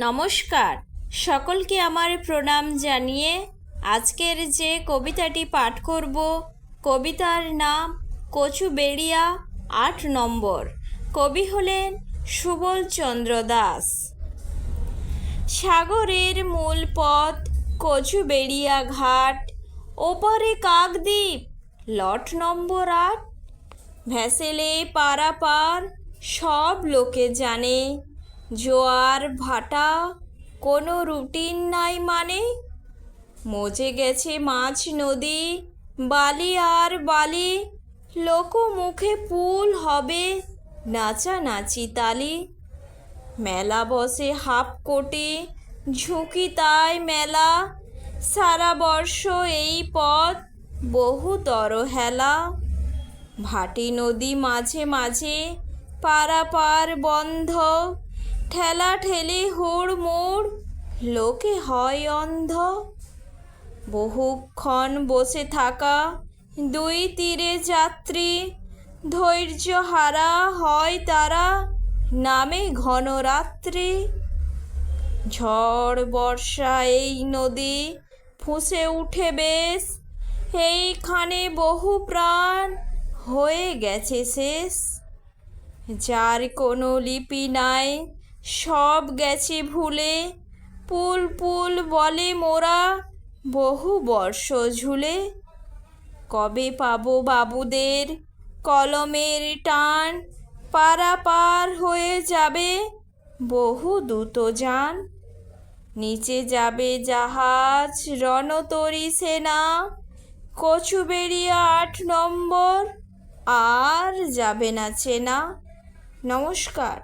নমস্কার। সকলকে আমার প্রণাম জানিয়ে আজকের যে কবিতাটি পাঠ করব, কবিতার নাম কচুবেড়িয়া আট নম্বর। কবি হলেন সুবল চন্দ্র দাস। সাগরের মূল পথ, কচুবেড়িয়া ঘাট, ওপারে কাকদ্বীপ, লট নম্বর আট। ভ্যাসেলে পারাপার সব লোকে জানে। জোয়ার ভাটা কোনো রুটিন নাই মানে? মজে গেছে মাছ নদী, বালি আর বালি লোক মুখে পুল হবে নাচানাচি তালি। মেলা বসে হাফ কোটে, ঝুঁকি তাই মেলা। সারা বর্ষ এই পথ বহুতর হেলা। ভাটি নদী মাঝে মাঝে পারাপার বন্ধ ঠেলা ঠেলি হুড় মুড় লোকে হয় অন্ধ। বহুক্ষণ বসে থাকা দুই তীরে যাত্রী, ধৈর্য হারা হয় তারা নামে ঘন রাত্রি। ঝড় বর্ষা এই নদী ফুঁসে উঠে বেশ, এইখানে বহু প্রাণ হয়ে গেছে শেষ। যার কোনো লিপি নাই সব গেছে ভুলে। পুল পুল বলে মোরা, বহু বর্ষ ঝুলে। কবে পাবো বাবুদের কলমের টান? পারাপার হয়ে যাবে বহু দ্রুত যান। নিচে যাবে জাহাজ, রণতরী সেনা। কচুবেড়িয়া আট নম্বর, আর যাবে না চেনা। নমস্কার।